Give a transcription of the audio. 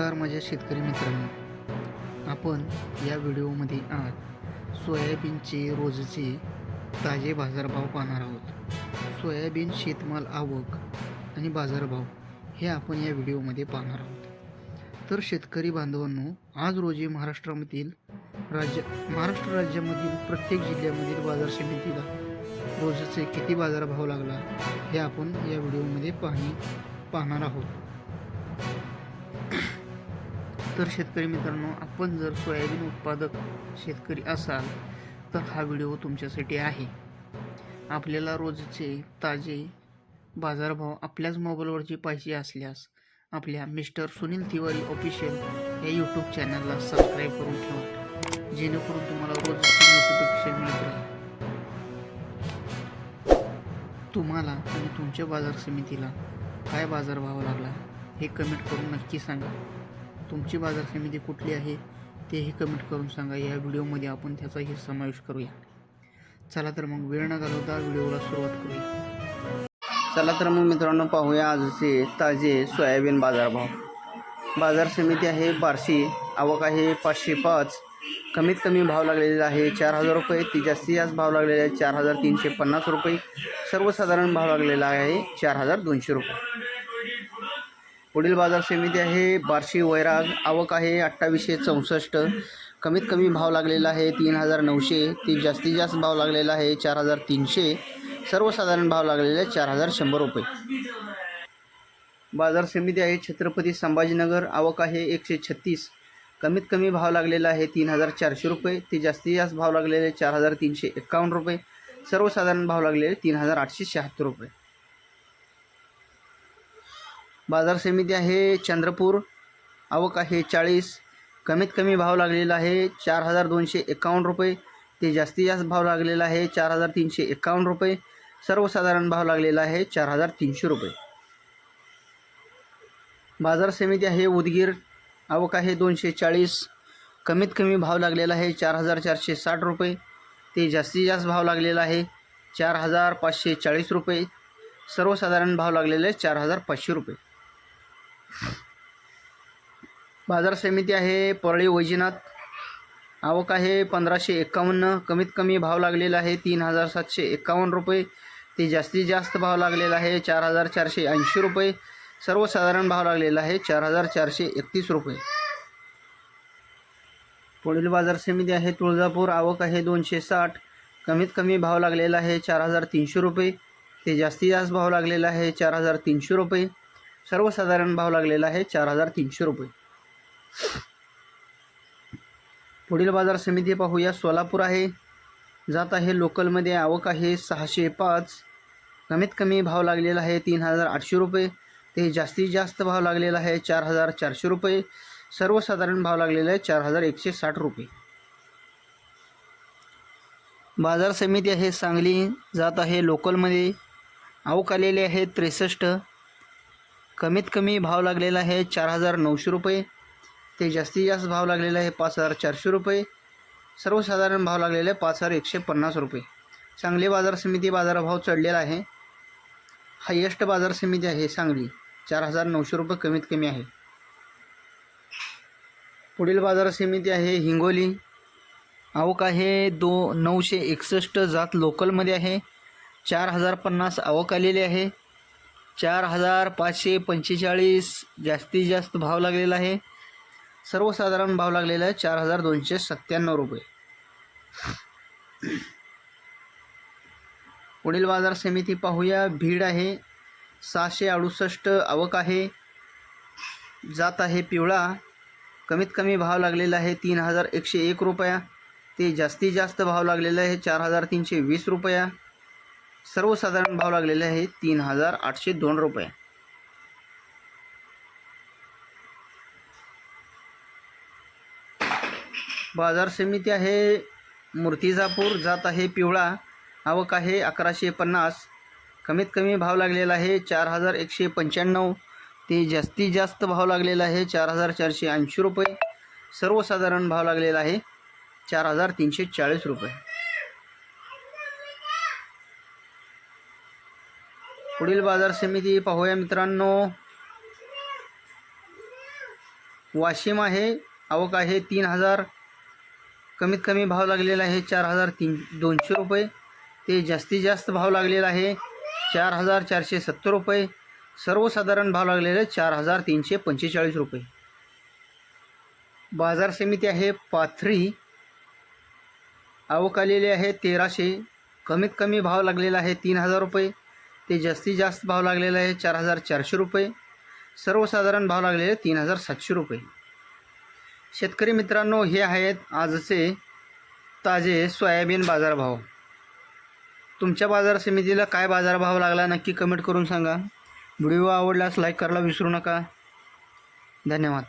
नमस्कार माझ्या शेतकरी मित्रांनो. आपण या व्हिडिओमध्ये आज सोयाबीनचे रोजचे ताजे बाजारभाव पाहणार आहोत. सोयाबीन शेतमाल आवक आणि बाजारभाव हे आपण या व्हिडिओमध्ये पाहणार आहोत. तर शेतकरी बांधवांनो आज रोजी महाराष्ट्रामधील राज्य महाराष्ट्र राज्यामधील प्रत्येक जिल्ह्यामधील बाजार समितीला रोजचे किती बाजारभाव लागला हे आपण या व्हिडिओमध्ये पाहणी पाहणार आहोत. तर शेतकरी मित्रांनो आपण जर सोयाबीन उत्पादक शेतकरी असाल तर हा व्हिडिओ तुमच्यासाठी आहे. आपल्याला रोजचे ताजे बाजारभाव आपल्याच मोबाईलवरची पाहिजे असल्यास आपल्या मिस्टर सुनील तिवारी ऑफिशियल या यूट्यूब चॅनलला सबस्क्राईब करून ठेवा. जेणेकरून तुम्हाला रोजचे नोटिफिकेशन मिळत राहील तुम्हाला आणि तुमच्या बाजार समितीला काय बाजारभाव लागला हे कमेंट करून नक्की सांगा. तुमची बाजार समिती कुठली आहे तेही कमेंट करून सांगा. या व्हिडिओमध्ये आपण त्याचाही समावेश करूया. चला तर मग वेळ न घालवता व्हिडिओला सुरुवात करूया. चला तर मग मित्रांनो पाहूया आजचे ताजे सोयाबीन बाजारभाव. बाजार समिती आहे बार्शी. आवक आहे पाचशे पाच. कमीत कमी भाव लागलेला आहे चार हजार रुपये. ती जास्तीत जास्त भाव लागलेला आहे चार हजार तीनशे पन्नास रुपये. सर्वसाधारण भाव लागलेला आहे चार हजार दोनशे रुपये. पुढील बाजार समिती आहे. बार्शी वैराग आवक आहे. अठ्ठावीसशे चौसष्ट. कमीत कमी भाव लागलेला आहे तीन हजार नऊशे. ती जास्तीत जास्त भाव लागलेला आहे चार हजार तीनशे. सर्वसाधारण भाव लागलेला आहे चार हजार शंभर रुपये. बाजार समिती आहे. छत्रपती संभाजीनगर. आवक आहे एकशे छत्तीस. कमीत कमी भाव लागलेला आहे तीन हजार चारशे रुपये. ते जास्तीत जास्त भाव लागलेले चार हजार तीनशे एक्कावन्न रुपये. सर्वसाधारण भाव लागलेले तीन हजार आठशे शहात्तर रुपये. बाजार समिती आहे चंद्रपूर. आवक आहे चाळीस. कमीत कमी भाव लागलेला आहे चार हजार दोनशे एकावन्न रुपये. ते जास्तीत जास्त भाव लागलेला आहे चार हजार तीनशे एकावन्न रुपये. सर्वसाधारण भाव लागलेला आहे चार हजार तीनशे रुपये. बाजार समिती आहे उदगीर. आवक आहे दोनशे चाळीस. कमीत कमी भाव लागलेला आहे चार हजार चारशे साठ रुपये. ते जास्तीत जास्त भाव लागलेला आहे चार हजार पाचशे चाळीस रुपये. सर्वसाधारण भाव लागलेले आहे चार हजार पाचशे रुपये. बाजार समिती आहे परळी वैजनाथ. आवक आहे पंधराशे एकावन्न. कमीत कमी भाव लागलेला आहे तीन हजार सातशे एकावन्न रुपये. ते जास्तीत जास्त भाव लागलेला आहे चार हजार चारशे ऐंशी रुपये. सर्वसाधारण भाव लागलेला आहे चार हजार चारशे एकतीस रुपये. पुढील बाजार समिती आहे तुळजापूर. आवक आहे दोनशे साठ. कमीत कमी भाव लागलेला आहे चार हजार तीनशे रुपये. ते जास्तीत जास्त भाव लागलेला आहे चार हजार तीनशे रुपये. सर्वसाधारण भाव लागलेला आहे चार हजार तीनशे रुपये. पुढील बाजार समिती पाहूया. सोलापूर आहे. जात आहे लोकलमध्ये. आवक आहे सहाशे पाच. कमीत कमी भाव लागलेला आहे तीन हजार आठशे रुपये. ते जास्तीत जास्त भाव लागलेला आहे चार हजार चारशे रुपये. सर्वसाधारण भाव लागलेला आहे चार हजार एकशे साठ रुपये. बाजार समिती आहे सांगली. जात आहे लोकलमध्ये. आवक आलेले आहे त्रेसष्ट. कमीत कमी भाव लागलेला आहे चार हजार नऊशे रुपये. ते जास्तीत जास्त भाव लागलेला आहे पाच हजार चारशे रुपये. सर्वसाधारण भाव लागलेला आहे पाच हजार एकशे पन्नास रुपये. सांगली बाजार समिती बाजारभाव चढलेला आहे. हायेस्ट बाजार समिती आहे सांगली. चार हजार नऊशे रुपये कमीत कमी आहे. पुढील बाजार समिती आहे हिंगोली. आवक आहे दो नऊशे एकसष्ट जात लोकलमध्ये आहे. चार हजार पन्नास आवक आलेली आहे. चार हजार पाचशे पंचेचाळीस जास्तीत जास्त भाव लागलेला आहे. सर्वसाधारण भाव लागलेला आहे चार हजार दोनशे सत्त्याण्णव रुपये. पुढील बाजार समिती पाहूया. भीड आहे सहाशे अडुसष्ट आवक आहे जात आहे पिवळा कमीत कमी भाव लागलेला आहे तीन हजार एकशे एक रुपया ते जास्तीत जास्त भाव लागलेला आहे चार हजार तीनशे वीस रुपया सर्वसाधारण भाव लागलेले आहे तीन हजार आठशे दोन रुपये. बाजार समिती आहे मूर्तिजापूर जात आहे पिवळा आवक आहे अकराशे पन्नास. कमीत कमी भाव लागलेला आहे चार हजार एकशे पंच्याण्णव. ते जास्तीत जास्त भाव लागलेला आहे चार हजार चारशे ऐंशी रुपये. सर्वसाधारण भाव लागलेला आहे चार हजार तीनशे चाळीस रुपये. पुढील बाजार समिती पाहूया मित्रांनो. वाशिम आहे आवक आहे तीन हजार. कमीत कमी भाव लागलेला आहे चार हजार तीन दोनशे रुपये. ते जास्तीत जास्त भाव लागलेला आहे चार हजार चारशे सत्तर रुपये. सर्वसाधारण भाव लागलेले आहे चार हजार तीनशे पंचेचाळीस रुपये. बाजार समिती आहे पाथरी. आवक आलेली आहे तेराशे. कमीत कमी भाव लागलेला आहे तीन हजार रुपये. ते जास्तीत जास्त भाव लागलेला आहे चार हजार चारशे रुपये. सर्वसाधारण भाव लागलेले तीन हजार सातशे रुपये. शेतकरी मित्रांनो हे आहेत आजचे ताजे सोयाबीन बाजारभाव. तुमच्या बाजार समितीला काय बाजारभाव लागला नक्की कमेंट करून सांगा. व्हिडिओ आवडल्यास लाईक करायला विसरू नका. धन्यवाद.